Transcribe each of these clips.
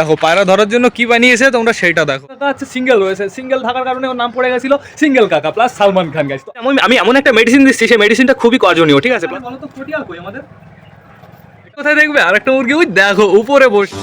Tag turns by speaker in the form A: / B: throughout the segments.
A: দেখো পায়রা ধরার জন্য কি বানিয়েছে তোমরা সেটা দেখো। আচ্ছা হচ্ছে সিঙ্গেল রয়েছে। সিঙ্গেল থাকার কারণে ওর নাম পড়ে গেছিল সিঙ্গেল কাকা প্লাস সালমান খান গাছ আমি আমি এমন একটা মেডিসিন দিচ্ছি সেই মেডিসিনটা খুবই কজনীয় ঠিক আছে? বলো তো ফটিয়াল কই আমাদের? কোথায় দেখবে? আরেকটা মুরগি ওই দেখো উপরে বসে।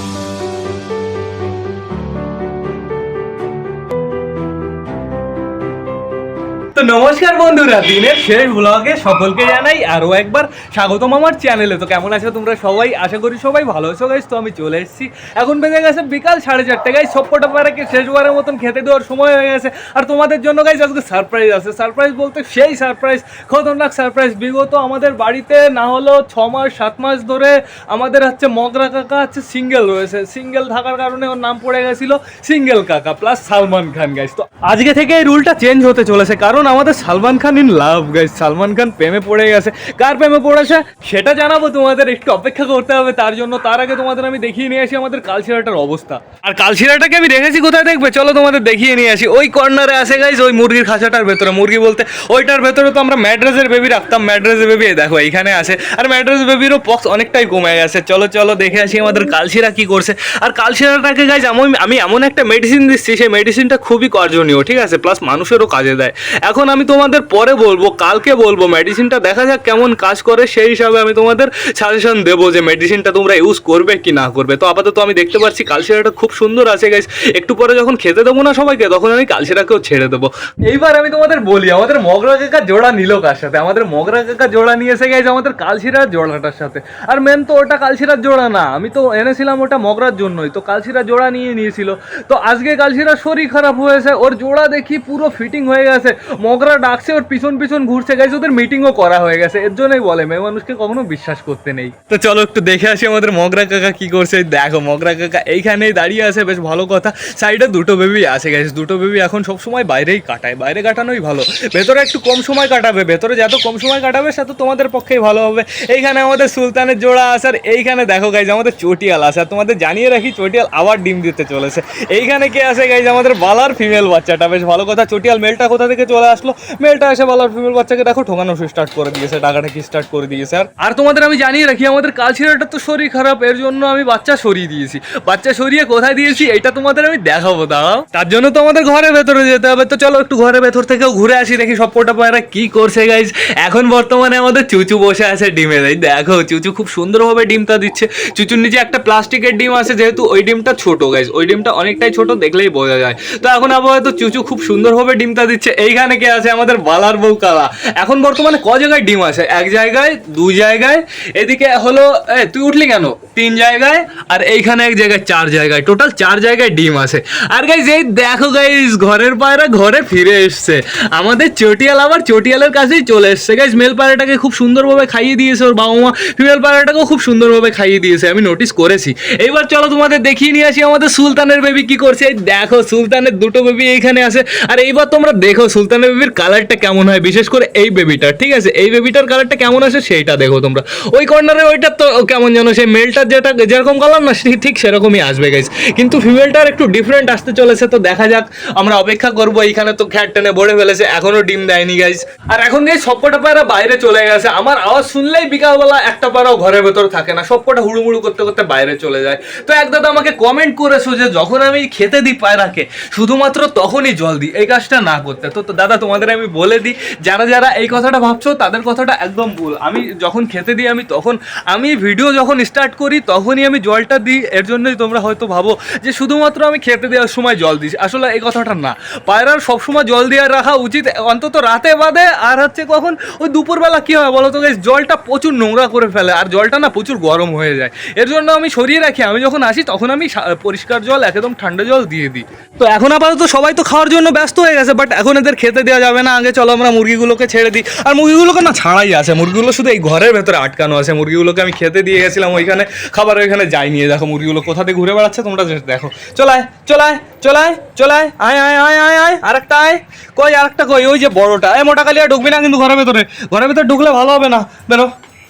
A: তো নমস্কার বন্ধুরা, দিনের শেষ ব্লগে সকলকে জানাই আরও একবার স্বাগতম আমার চ্যানেলে তো কেমন আছো তোমরা সবাই? আশা করি সবাই ভালো আছো গাইস তো আমি চলে এসেছি। এখন বেজে গেছে বিকাল সাড়ে চারটে। গাইস সবকটা পাড়াকে শেষবারের মতন খেতে দেওয়ার সময় হয়ে গেছে। আর তোমাদের জন্য গাইস আজকে সারপ্রাইজ আছে। সারপ্রাইজ বলতে সেই সারপ্রাইজ খতরনাক সারপ্রাইজ বিগত আমাদের বাড়িতে না হলো ছ মাস, সাত মাস ধরে আমাদের হচ্ছে মগরা কাকা হচ্ছে সিঙ্গেল রয়েছে। সিঙ্গেল থাকার কারণে ওর নাম পড়ে গেছিল সিঙ্গেল কাকা প্লাস সালমান খান গাইস তো আজকে থেকে এই রুলটা চেঞ্জ হতে চলেছে। কারণ আমাদের Salman Khan in love guys Salman Khan প্রেমে পড়ে গেছে। কার প্রেমে পড়েছে? সেটা জানাব তোমাদের। একটু অপেক্ষা করতে হবে তার জন্য। তার আগে তোমাদের আমি দেখিয়ে নিয়ে আসি আমাদের কালচিরাটার অবস্থা। আর কালচিরাটাকে আমি দেখেছি, কোথায় দেখবে? চলো তোমাদের দেখিয়ে নিয়ে আসি। ওই কর্নারে আসে গাইস ওই মুরগির খাঁচাটার ভেতরে। মুরগি বলতে, ওইটার ভেতরে তো আমরা ম্যাড্রেসের বেবি রাখতাম। ম্যাড্রেসের বেবি দেখো, এইখানে আছে। আর ম্যাড্রেস বেবিরও পক্স অনেকটাই কমে গেছে। চলো চলো, দেখে আসি আমাদের কালচিরা কি করছে। আর কালচিরাটাকে গাইজ আমি আমি এমন একটা মেডিসিন দিচ্ছি, সেই মেডিসিনটা খুবই কার্যনীয় ঠিক আছে? প্লাস মানুষেরও কাজে দেয়। এখন আমি তোমাদের পরে বলব, কালকে বলব। মেডিসিনটা দেখা যাক কেমন কাজ করে, সেই হিসাবে আমি তোমাদের সাজেশন দেবো যে মেডিসিনটা তোমরা ইউজ করবে কি না করবে। তো আপাতত আমি দেখতে পাচ্ছি কালচিরাটা খুব সুন্দর আছে গাইজ একটু পরে যখন খেতে দেবো না সবাইকে, তখন আমি কালচিরাকেও ছেড়ে দেবো। এইবার আমি তোমাদের বলি, আমাদের মগরা কাকা জোড়া নিল কার সাথে? আমাদের মগরা কাকা জোড়া নিয়ে এসে গেছে আমাদের কালচিরার জোড়াটার সাথে। আর মেন তো ওটা কালচিরার জোড়া না, আমি তো এনেছিলাম ওটা মগরার জন্যই, তো কালচিরা জোড়া নিয়ে নিয়েছিল। তো আজকে কালচিরার শরীর খারাপ হয়েছে, ওর জোড়া দেখি পুরো ফিটিং হয়ে গেছে। মগরা ডাকছে, ওর পিছন পিছন ঘুরছে। গেছে ওদের মিটিংও করা হয়ে গেছে। এর জন্যই বলে, মেয়ে মানুষকে কখনো বিশ্বাস করতে নেই। তো চলো একটু দেখে আসি আমাদের মগরা কাকা কি করছে। দেখো, মগরা কাকা এইখানেই দাঁড়িয়ে আছে, বেশ ভালো কথা। সাইডে দুটো বেবি আছে গেছে দুটো বেবি এখন সব সময় বাইরেই কাটায়। বাইরে কাটানোই ভালো। ভেতরে একটু কম সময় কাটাবে। ভেতরে যত কম সময় কাটাবে, সে তো তোমাদের পক্ষেই ভালো হবে। এইখানে আমাদের সুলতানের জোড়া আছে, আর এইখানে দেখো গাইজ আমাদের চটিয়াল আছে। আর তোমাদের জানিয়ে রাখি, চটিয়াল আবার ডিম দিতে চলেছে। এইখানে কে আছে গাইজ আমাদের বালার ফিমেল বাচ্চাটা। বেশ ভালো কথা। চটিয়াল, মেলটা কোথা থেকে চলে আসলো। মেলটা এসে বালার ফিমেল বাচ্চাকে দেখো ঠোকানো স্টার্ট করে দিয়েছে টাকাটা কি স্টার্ট করে দিয়েছে। আর আর তোমাদের আমি জানিয়ে রাখি, আমাদের কালচিরাটা তো শরীর খারাপ, এর জন্য আমি বাচ্চা সরিয়ে দিয়েছি। বাচ্চা সরিয়ে কোথায় দিয়েছি, এটা তোমাদের আমি দেখাবো, দাঁড়াও। তার জন্য তো আমাদের ঘরের ভেতরে যেতে হবে। তো চলো একটু ঘরের ভেতর থেকেও ঘুরে আসি, দেখি সব কটা পায়রা কি করছে গাইজ এখন বর্তমানে আমাদের চুচু বসে আছে ডিমে। দেয় দেখো, চুচু খুব সুন্দরভাবে ডিমটা দিচ্ছে। চুচুর নিচে একটা প্লাস্টিকের ডিম আছে, যেহেতু ওই ডিমটা ছোট গাইজ ওই ডিমটা অনেকটাই ছোট দেখলেই বোঝা যায়। তো এখন আপাতত চুচু খুব সুন্দরভাবে ডিমটা দিচ্ছে। এইখানে কে আছে আমাদের বালার বউ কালা। এখন বর্তমানে ক জায়গায় ডিম আছে? এক জায়গায়, দু জায়গায়, এদিকে হলো, এ, তুই উঠলি কেন? তিন জায়গায়, আর এইখানে এক জায়গায় চার জায়গায়। টোটাল চার জায়গায় ডিম আছে। আর গাইজ এই দেখো গাইজ ঘরের পায়রা ঘরে ফিরে এসছে। আমাদের চটিয়াল আবার চটিয়ালের কাছেই চলে এসছে। গাইজ মেল পায়রাটাকে খুব সুন্দরভাবে খাইয়ে দিয়েছে ওর বাবা মা। ফিমেল পায়রাটাকেও খুব সুন্দরভাবে খাইয়ে দিয়েছে, আমি নোটিস করেছি। এইবার চলো তোমাদের দেখিয়ে নিয়ে আসি আমাদের সুলতানের বেবি কি করছে। এই দেখো, সুলতানের দুটো বেবি এইখানে আছে। আর এইবার তোমরা দেখো, সুলতানের বেবির কালারটা কেমন হয়? বিশেষ করে এই বেবিটার, ঠিক আছে? এই বেবিটার কালারটা কেমন আছে সেইটা দেখো তোমরা। ওই কর্নারে ওইটা তো কেমন যেন সেই মেলটার যেটা যেরকম কালার না ঠিক সেরকমই আসবে গাইজ কিন্তু ফিমেলটার একটু ডিফারেন্ট আসতে চলেছে, তো দেখা যাক। আমরা অপেক্ষা করব, এইখানে তো খ্যাট টেনে ভরে ফেলেছে, এখনও ডিম দেয়নি গাইজ আর এখন গাইজ সবকটা পায়রা বাইরে চলে গেছে। আমার আওয়াজ শুনলেই বিকালবেলা একটা পায়রাও ঘরের ভেতর থাকে না, সবকটা হুড়ুমুড়ু করতে করতে বাইরে চলে যায়। তো এক দাদা আমাকে কমেন্ট করেছ যে যখন আমি খেতে দিই পায়রাকে, শুধুমাত্র তখনই জল দিই, এই কাজটা না করতে। তো দাদা তোমাদের আমি বলে দিই, যারা যারা এই কথাটা ভাবছ, তাদের কথাটা একদম ভুল। আমি যখন খেতে দিই, আমি তখন, আমি ভিডিও যখন স্টার্ট করি, তখনই আমি জলটা দিই, এর জন্যই তোমরা হয়তো ভাবো যে শুধুমাত্র আমি খেতে দেওয়ার সময় জল দিই আসলে এই কথাটা না। পায়রার সবসময় জল দেওয়ার রাখা উচিত, অন্তত রাতে বাদে, আর হচ্ছে কখন, ওই দুপুরবেলা কী হয় বলো তো জলটা প্রচুর নোংরা করে ফেলে, আর জলটা না প্রচুর গরম হয়ে যায়। এর জন্য আমি সরিয়ে রাখি, আমি যখন আসি, তখন আমি পরিষ্কার জল, একদম ঠান্ডা জল দিয়ে দিই। তো এখন আপাতত সবাই তো খাওয়ার জন্য ব্যস্ত হয়ে গেছে বাট এখন এদের খেতে দেওয়া যাবে না, আগে চলো আমরা মুরগিগুলোকে ছেড়ে দিই। আর মুরগিগুলোকে না ছাড়াই আছে, মুরগিগুলো শুধু এই ঘরের ভেতরে আটকানো আছে। মুরগিগুলোকে আমি খেতে দিয়ে গেছিলাম ওইখানে খাবার ওইখানে যাই নিয়ে দেখো, মুরগিগুলো কোথা থেকে ঘুরে বেড়াচ্ছে তোমরা দেখো। চলায় চলায় চলায় চলায় আয় আয় আয় আয় আয় আরেকটা আয়। কই, আরেকটা কই? ওই যে বড়টা। এ মোটা কালিয়া ঢুকবি না কিন্তু ঘরের ভেতরে। ঘরের ভেতরে ঢুকলে ভালো হবে না। বেরো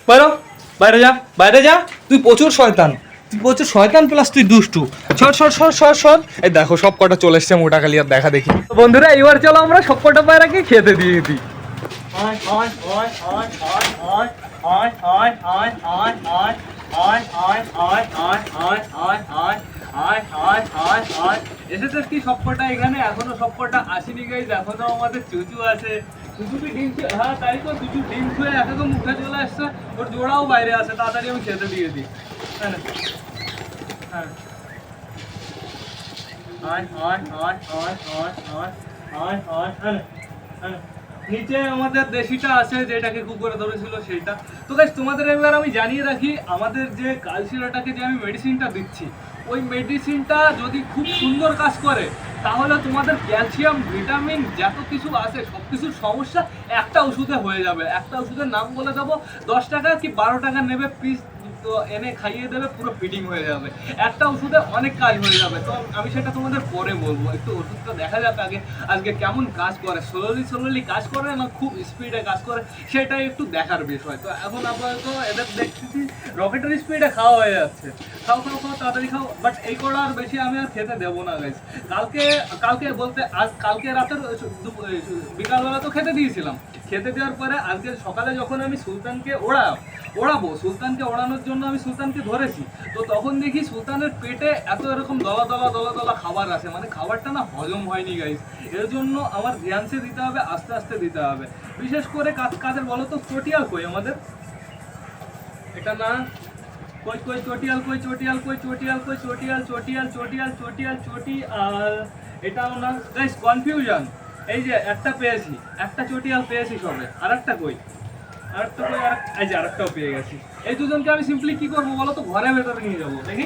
A: বেরো। বাইরে যা বাইরে যা। তুই প্রচুর শয়তান। তুই বলছো শয়তান প্লাস তুই দুষ্টু। সর সর সর সর সর। এই দেখো, সব কটা চলে এসছে মোটা খালি আর দেখা দেখি। বন্ধুরা এবার চলো আমরা সব কটা পায়রাকে খেতে দিয়ে দিই। এসেছিস কি সবকটা এখানে? এখনও সবকটা আসেনি গাইজ এখনও আমাদের চুচু আছে। কি ডিম হ্যাঁ তাই তো মুখে চলে আসছে। ওর জোড়াও বাইরে তাড়াতাড়ি আমি খেতে দিয়ে দিই। হ্যাঁ। হ্যাঁ। হ্যাঁ হ্যাঁ নিচে আমাদের দেশিটা আছে, যেটাকে কুকুরে ধরেছিল সেইটা। তো গাইস তোমাদের এবার আমি জানিয়ে রাখি, আমাদের যে কালশিরাটাকে যে আমি মেডিসিনটা দিচ্ছি, ওই মেডিসিনটা যদি খুব সুন্দর কাজ করে তাহলে তোমাদের ক্যালসিয়াম, ভিটামিন, যত কিছু আছে, সব কিছুর সমস্যা একটা ওষুধে হয়ে যাবে। একটা ওষুধের নাম বলে দেবো, দশ টাকা কি বারো টাকা নেবে? পিস তো এনে খাইয়ে দেবে, পুরো ফিটিং হয়ে যাবে। একটা ওষুধে অনেক কাজ হয়ে যাবে। তো আমি সেটা তোমাদের পরে বলব। একটু ওষুধটা দেখা যাক আগে, আজকে কেমন কাজ করে। স্লোলি স্লোলি কাজ করে না, খুব স্পিডে কাজ করে, সেটাই একটু দেখার বিষয়। তো এখন আপাতত এদের দেখতেছি, রকেটের স্পিডে খাওয়া হয়ে যাচ্ছে। খাও খাও খাও, তাড়াতাড়ি খাও। বাট এই কটা আর বেশি আমি আর খেতে দেবো না গাইস কালকে কালকে বলতে আজ, কালকে রাতের বিকালবেলা তো খেতে দিয়েছিলাম। খেতে দেওয়ার পরে আজকে সকালে যখন আমি সুলতানকে ওড়া ওড়াবো, সুলতানকে ওড়ানোর জন্য আমি সুলতানকে ধরেছি। তো তখন দেখি সুলতানের পেটে এত এরকম দলা দলা দলা দলা খাবার আছে। মানে খাবারটা না হজম হয়নি গাইস এর জন্য আমার ধ্যানসে দিতে হবে, আস্তে আস্তে দিতে হবে। বিশেষ করে কাজ কাজের বলো তো, চটিয়াল কই আমাদের? এটা না? কই কই, চটিয়াল কই চটিয়াল কই চটিয়াল কই, চটিয়াল চটিয়াল চটিয়াল চটিয়াল চটিয়াল। এটাও না? গাইস কনফিউশন এই যে, একটা পেয়েছি। একটা চটিয়াল পেয়েছি সবে। আর একটা কই? এই দুজনকে আমি সিম্পলি কি করব বলো তো? ঘরের ভেতরে নিয়ে যাব, দেখি?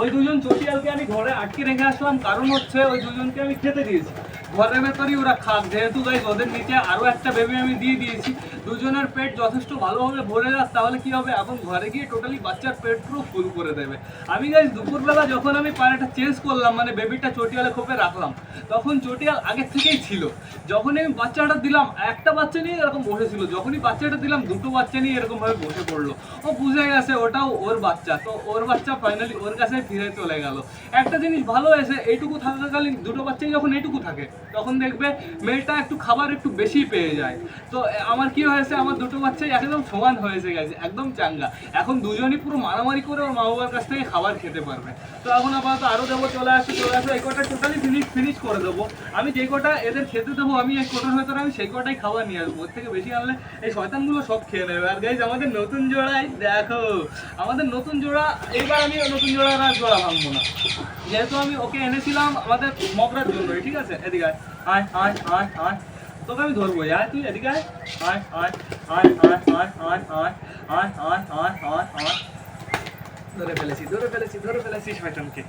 A: ওই দুজন চটিয়ালকে আমি ঘরে আটকে রেখে আসলাম, কারণ হচ্ছে ওই দুজনকে আমি খেতে দিয়েছি। ঘরের ভেতরেই ওরা খাক। যেহেতু গাইজ ওদের নিচে আরও একটা বেবি আমি দিয়ে দিয়েছি। দুজনের পেট যথেষ্ট ভালোভাবে ভরে যাস তাহলে কী হবে? এখন ঘরে গিয়ে টোটালি বাচ্চার পেট পুরো ফুল করে দেবে। আমি গাইজ দুপুরবেলা যখন আমি পায়রাটা চেঞ্জ করলাম মানে বেবিটা চটিয়ালে খোপে রাখলাম, তখন চটিয়াল আগের থেকেই ছিল। যখনই আমি বাচ্চাটা দিলাম, একটা বাচ্চা নিয়ে এরকম বসেছিল। যখনই বাচ্চাটা দিলাম, দুটো বাচ্চা নিয়ে এরকমভাবে বসে পড়ল। ও বুঝে গেছে, ওটাও ওর বাচ্চা। তো ওর বাচ্চা ফাইনালি ওর কাছে ফিরে চলে গেল। একটা জিনিস ভালো হয়েছে, এইটুকু থাকাকালীন দুটো বাচ্চাই যখন এইটুকু থাকে তখন দেখবে মেয়েটা একটু খাবার একটু বেশি পেয়ে যায়। তো আমার কি হয়েছে? আমার দুটো বাচ্চাই একদম সমান হয়েছে গেছে একদম চাঙ্গা। এখন দুজনই পুরো মারামারি করে ওর মা বাবার কাছ থেকে খাবার খেতে পারবে। তো এখন আপাতত আরও দেবো, চলে আসছে চলে আসবে এই কটা টোটালি ফিনিশ ফিনিশ করে দেবো। আমি যে কটা এদের খেতে দেবো, আমি এই কোটার ভেতরে আমি সেই কটাই খাবার নিয়ে আসব। ওর থেকে বেশি আনলে এই শয়তানগুলো সব খেয়ে নেবে। আর গাইজ আমাদের নতুন জোড়াই দেখো, আমাদের নতুন জোড়া, এইবার আমি নতুন জোড়া আর জোড়া ভাঙবো না। যেহেতু আমি ওকে এনেছিলাম আমাদের মগরার জন্যই, ঠিক আছে? এদিকে আয় আয় আয় আয় আয় তোকে আমি ধরবো আয় তুই এদিকে আয় আয় আয় আয় আয় আয় আয় আয় আয় আয় আয় আয় আয় ধরে ফেলেছি ধরে ফেলেছি ধরে ফেলেছি শয়তানকে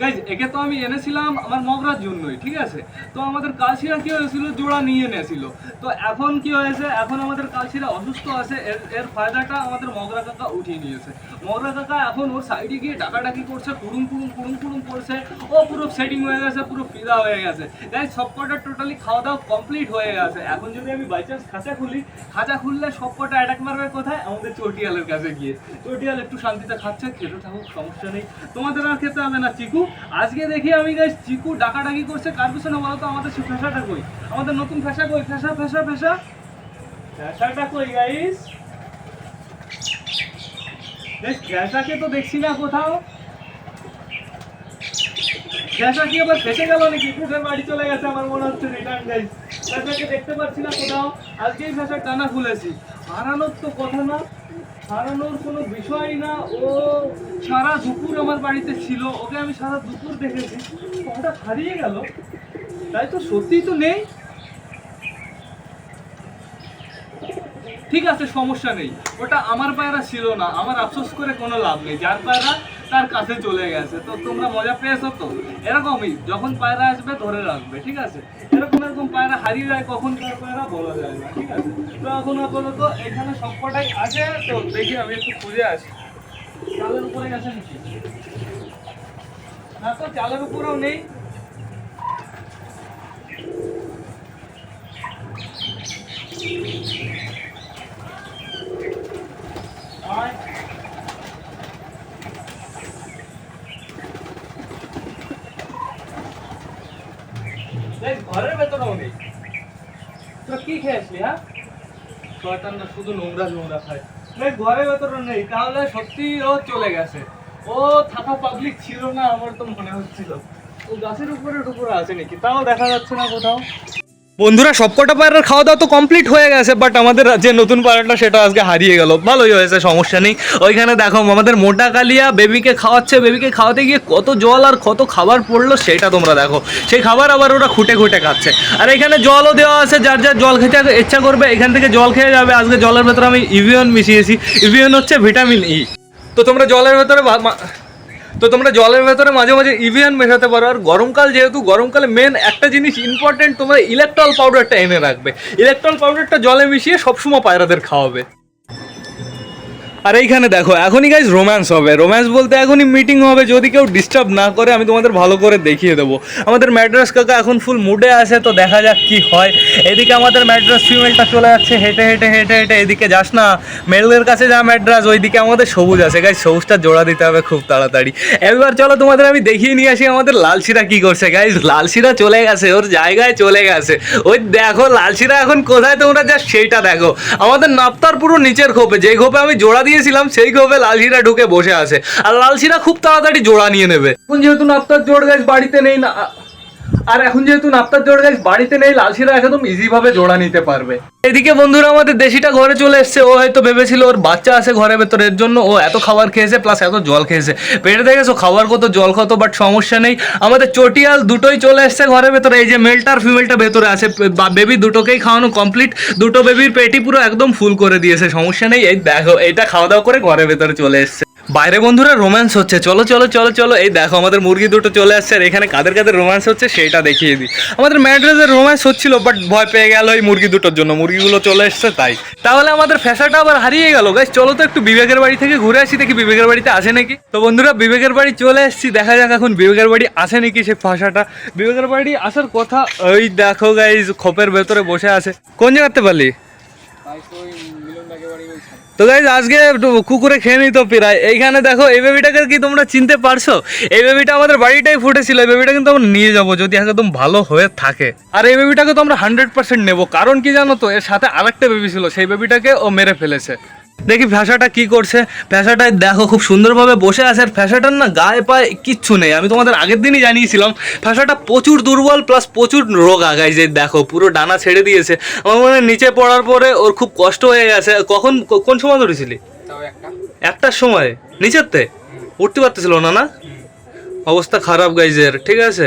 A: গাইজ একে তো আমি এনেছিলাম আমার মগরার জন্যই, ঠিক আছে? তো আমাদের কালশিরা কি হয়েছিল? জোড়া নিয়ে এনেছিল। তো এখন কি হয়েছে? এখন আমাদের কালশিরা অসুস্থ আছে, এর এর ফায়দাটা আমাদের মগরা কাকা উঠিয়ে নিয়েছে। মগরা কাকা এখন ওর সাইডে গিয়ে ডাকাডাকি করছে, কুড়ুম কুড়ুম কুড়ুম কুড়ুম করছে। ও পুরো সেটিং হয়ে গেছে, পুরো ফিদা হয়ে গেছে। গাইজ সব কটা টোটালি খাওয়া দাওয়া কমপ্লিট হয়ে গেছে। এখন যদি আমি বাই চান্স খাঁচা খুলি, খাঁচা খুললে সব কটা অ্যাটাক মারবে কোথায়? আমাদের চটিয়ালের কাছে গিয়ে। চটিয়াল একটু শান্তিতে খাচ্ছে, খেতে থাকুক, সমস্যা নেই। তোমাদের আর খেতে হবে না, চিকু? আজকে দেখি আমি গাইস চিকু ডাকাডাকি করছে। কার পিছনে বলো তো আমাদের সেই ফেসাটা কই আমাদের নতুন ফেসা কই? ফেসা ফেসা ফেসা ফেসাটা কই গাইস ফেসাকে তো দেখছি না কোথাও। ফেসা কি আবার ফেসে গেল নাকি? ফুটের বাড়ি চলে গেছে আমার মনে হচ্ছে রিটার্ন গাইস ফেসাকে দেখতে পাচ্ছি না কোথাও। আজকেই ফেসার টানা খুলেছি। হারানোর তো কথা না। হারানোর কোনো বিষয় না। ও সারা দুপুর আমার বাড়িতে ছিল। ওকে আমি সারা দুপুর দেখেছি। হঠাৎ হারিয়ে গেল। তাই তো সত্যিই তো নেই। ঠিক আছে, সমস্যা নেই। ওটা আমার পায়রা ছিল না। আমার আফসোস করে কোনো লাভ নেই। যার পায়রা তার কাছে চলে গেছে। তো তোমরা মজা পেয়েছ তো? এরকমই। যখন পায়রা আসবে, ধরে রাখবে। ঠিক আছে? এরকম পায়রা হারিয়ে যায়, কখন কার পায়রা বলা যায় না, ঠিক আছে? তো এখন আপাতত এখানে সবকটাই আছে, তো দেখি আমি একটু খুঁজে আসি। চালের উপরে গেছে নাকি? না তো, চালের উপরেও নেই। দেখ, ঘরের ভেতরেও নেই। তোরা কি খেয়েছিলি হ্যাঁ? শয়তানরা শুধু নোংরা নোংরা খায়। দেখ, ঘরের ভেতরে নেই তাহলে সত্যি ও চলে গেছে। ও থাকা পাবলিক ছিল না আমার তো মনে হচ্ছিল। ও গাছের উপরে উপরে আছে নাকি? তাও দেখা যাচ্ছে না কোথাও। বন্ধুরা, সবকটা পায়রার খাওয়া দাওয়া তো কমপ্লিট হয়ে গেছে বাট আমাদের যে নতুন পায়রাটা, সেটা আজকে হারিয়ে গেল। ভালোই হয়েছে, সমস্যা নেই। ওইখানে দেখো, আমাদের মোটা কালিয়া বেবিকে খাওয়াচ্ছে, বেবিকে খাওয়াতে গিয়ে কত জল আর কত খাবার পড়ল, সেটা তোমরা দেখো। সেই খাবার আবার ওরা খুঁটে খুঁটে খাচ্ছে। আর এখানে জলও দেওয়া আছে, যার যার জল খেতে ইচ্ছা করবে, এখান থেকে জল খেয়ে যাবে। আজকে জলের ভেতরে আমি ইভিয়ন মিশিয়েছি। ইভিয়ন হচ্ছে ভিটামিন ই। তো তোমরা জলের ভেতরে তো তোমরা জলের ভেতরে মাঝে মাঝে ইভিয়ান মেশাতে পারো। আর গরমকাল যেহেতু, গরমকালে মেন একটা জিনিস ইম্পর্টেন্ট তোমরা ইলেকট্রল পাউডারটা এনে রাখবে। ইলেকট্রল পাউডারটা জলে মিশিয়ে সবসময় পায়রাদের খাওয়াবে। আর এইখানে দেখো, এখনই গাইজ রোম্যান্স হবে। রোম্যান্স বলতে এখনই মিটিং হবে, যদি কেউ ডিস্টার্ব না করে, আমি তোমাদের ভালো করে দেখিয়ে দেবো। আমাদের ম্যাড্রাস কাকা এখন ফুল মুডে আছে, তো দেখা যাক কি হয়। এদিকে আমাদের ম্যাড্রাস ফিমেলটা চলে যাচ্ছে, হেঁটে হেঁটে হেঁটে হেঁটে। এদিকে যাস না মেলের কাছে যা ম্যাড্রাস ওইদিকে আমাদের সবুজ আছে। গাইজ সবুজটা জোড়া দিতে হবে খুব তাড়াতাড়ি। এবার চলো তোমাদের আমি দেখিয়ে নিয়ে আসি আমাদের লালশিরা কি করছে। গাইজ লালশিরা চলে গেছে, ওর জায়গায় চলে গেছে। ওই দেখো, লালশিরা এখন কোথায় তোমরা? যা সেইটা দেখো। আমাদের নাপ্তার পুরো নিচের খোপে, যেই খোপে আমি জোড়া দিয়েছিলাম সেই কবে লালশিরা ঢুকে বসে আছে। আর লালশিরা খুব তাড়াতাড়ি জোড়া নিয়ে নেবে। যেহেতু আপনার জোড় গাছ বাড়িতে নেই, না আর এখন যেহেতু নাপ্তার জোড় গাছ বাড়িতে নেই, লালশিরা একদম ইজি ভাবে জোড়া নিতে পারবে। এদিকে বন্ধুরা, আমাদের দেশিটা ঘরে চলে এসছে। ও হয়তো ভেবেছিল ওর বাচ্চা আছে ঘরের ভেতরে, এর জন্য ও এত খাবার খেয়েছে প্লাস এত জল খেয়েছে। পেটে দেখেছ, খাবার কত, জল কত বাট সমস্যা নেই। আমাদের চটিয়াল দুটোই চলে এসছে ঘরের ভেতরে। এই যে মেলটা আর ফিমেলটা ভেতরে আছে। বেবি দুটোকেই খাওয়ানো কমপ্লিট দুটো বেবির পেটি পুরো একদম ফুল করে দিয়েছে, সমস্যা নেই। এই দেখো এটা খাওয়া দাওয়া করে ঘরের ভেতরে চলে এসছে। বাইরে বন্ধুরা রোম্যান্স হচ্ছে। চলো চলো চলো চলো। এই দেখো, আমাদের মুরগি দুটো চলে আসছে, আর এখানে কাদের কাদের রোম্যান্স হচ্ছে সেটা দেখিয়ে দিই। আমাদের ম্যাড্রেসের রোম্যান্স হচ্ছিল বাট ভয় পেয়ে গেল এই মুরগি দুটোর জন্য। মুরগিগুলো চলে এসছে, তাই। তাহলে আমাদের ফ্যাশাটা আবার হারিয়ে গেল। গাইস চলো তো একটু বিবেকের বাড়ি থেকে ঘুরে আসি, দেখি বিবেকের বাড়িতে আসে নাকি। তো বন্ধুরা, বিবেকের বাড়ি চলে এসেছি। দেখা যাক এখন বিবেকের বাড়ি আসে নাকি সেই ফাঁসাটা বিবেকের বাড়ি আসার কথা, ওই দেখো গাইজ খোপের ভেতরে বসে আছে। কোন জায়গাতে পারলি? তো গাইজ আজকে কুকুরে খেয়ে নিত প্রায়। এইখানে দেখো, এই বেবিটাকে কি তোমরা চিনতে পারছ? এই বেবিটা আমাদের বাড়িটাই ফুটেছিল, এই বেবিটা কিন্তু আমরা নিয়ে যাব, যদি একদম ভালো হয়ে থাকে। আর এই বেবিটাকে তো আমরা হান্ড্রেড পার্সেন্ট নেব। কারণ কি জানো তো, এর সাথে আরেকটা বেবি ছিল, সেই বেবিটাকে ও মেরে ফেলেছে। দেখি ফ্যাসাটা কি করছে। ফ্যাসাটায় দেখো খুব সুন্দরভাবে বসে আছে আর ফ্যাসাটার না গায়ে পায়ে কিচ্ছু নেই। আমি তোমাদের আগের দিনই জানিয়েছিলাম ফ্যাসাটা প্রচুর দুর্বল প্লাস প্রচুর রোগ আগায় যে দেখো পুরো ডানা ছেড়ে দিয়েছে। আমার মনে হয় নিচে পড়ার পরে ওর খুব কষ্ট হয়ে গেছে। কখন কোন সময় ধরেছিলি? একটার সময়? নিচেরতে? উঠতে পারতেছিল না না? অবস্থা খারাপ গাইজের ঠিক আছে?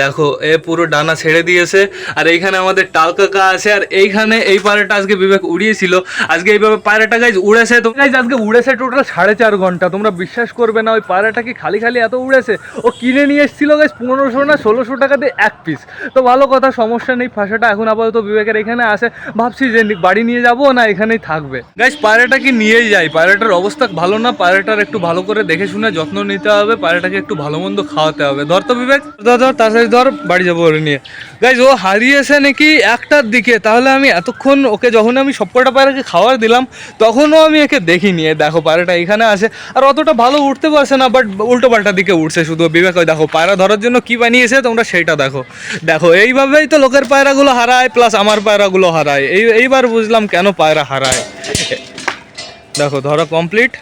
A: দেখো, এ পুরো ডানা ছেড়ে দিয়েছে, আর এইখানে আমাদের টাল কাকা আছে, আর এইখানে এই পায়রাটা আজকে বিবেক উড়িয়েছিল। আজকে এইভাবে পায়রাটা গাইজ উড়েছে তো গাইজ আজকে উড়েছে টোটাল সাড়ে চার ঘণ্টা, তোমরা বিশ্বাস করবে না, ওই পায়রাটা কি খালি খালি এত উড়েছে? ও কিনে নিয়ে এসেছিল গাইজ পনেরোশো না ষোলোশো টাকা দিয়ে এক পিস তো ভালো কথা, সমস্যা নেই, ফাঁসাটা এখন আপাতত বিবেকের এখানে আছে। ভাবছি যে বাড়ি নিয়ে যাব না এখানেই থাকবে। গাইজ পায়রাটা কি নিয়েই যাই পায়রাটার অবস্থা ভালো না? পায়রাটার একটু ভালো করে দেখে শুনে যত্ন নিতে হবে পায়রাটাকে একটু ভালো মন্দ খাওয়াতে হবে। ধর তো বিবেক, ধর ধর, তাড়াতাড়ি ধর, বাড়ি যাব ওরে নিয়ে। গাইজ ও হারিয়েছে নাকি একটার দিকে, তাহলে আমি এতক্ষণ ওকে যখন আমি সবকটা পায়রাকে খাবার দিলাম, তখনও আমি একে দেখিনি। দেখো, পায়রাটা এখানে আছে। আর অতটা ভালো উঠতে পারছে না বাট উল্টো পাল্টা দিকে উঠছে শুধু। বিবেক, ওই দেখো, পায়রা ধরার জন্য কি বানিয়েছে, তোমরা সেইটা দেখো। দেখো, এইভাবেই তো লোকের পায়রাগুলো হারায় প্লাস আমার পায়রাগুলো হারায়। এই, এইবার বুঝলাম কেন পায়রা হারায়। দেখো, ধরা কমপ্লিট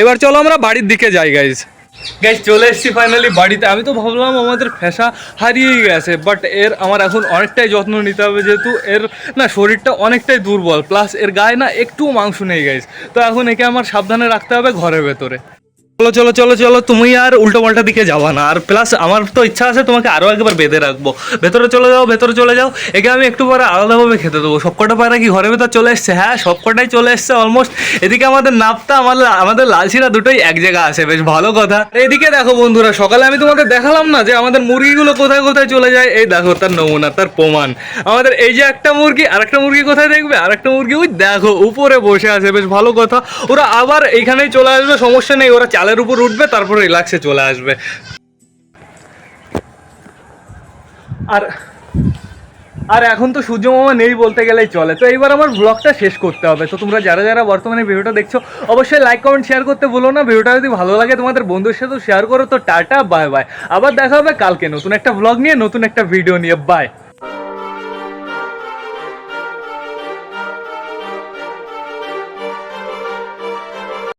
A: এবার চলো আমরা বাড়ির দিকে যাই গাইজ গাইজ চলে এসেছি ফাইনালি বাড়িতে। আমি তো ভাবলাম আমাদের ফ্যাসা হারিয়েই গেছে বাট এর আমার এখন অনেকটাই যত্ন নিতে হবে যেহেতু এর না শরীরটা অনেকটাই দুর্বল প্লাস এর গায়ে না একটু মাংস নেই গাইজ তো এখন একে আমার সাবধানে রাখতে হবে ঘরের ভেতরে। চলো চলো চলো চলো, তুমি আর উল্টো পাল্টা দিকে যাবা না। আর প্লাস আমার তো ইচ্ছা আছে তোমাকে আরও একবার বেঁধে রাখব। ভেতরে চলে যাও, ভেতরে চলে যাও। একে আমি একটু পরে আলাদাভাবে খেতে দেবো। সবকটা পায়রা কি ঘরের ভেতর চলে এসছে? হ্যাঁ সবকটাই চলে এসছে অলমোস্ট এদিকে আমাদের নাপতা আমাদের আমাদের লালশিরা দুটোই এক জায়গা আছে। বেশ ভালো কথা। এদিকে দেখো বন্ধুরা, সকালে আমি তোমাদের দেখালাম না যে আমাদের মুরগিগুলো কোথায় কোথায় চলে যায়। এই দেখো তার নমুনা, তার প্রমাণ। আমাদের এই যে একটা মুরগি আর একটা মুরগি কোথায় দেখবে? আর একটা মুরগি ওই দেখো, উপরে বসে আছে। বেশ ভালো কথা। ওরা আবার এইখানেই চলে আসবে, সমস্যা নেই। ওরা চালের উপর উঠবে, তারপর রিল্যাক্সে চলে আসবে। আর আর এখন তো সূর্য মামা নেই বলতে গেলেই চলে। তো এইবার আমার ব্লগটা শেষ করতে হবে। তো তোমরা যারা যারা বর্তমানে ভিডিওটা দেখছ, অবশ্যই লাইক কমেন্ট শেয়ার করতে বলো না। ভিডিওটা যদি ভালো লাগে তোমাদের বন্ধুর সাথেও শেয়ার করো। তো টাটা বাই বাই আবার দেখা হবে কালকে নতুন একটা ব্লগ নিয়ে, নতুন একটা ভিডিও নিয়ে। বাই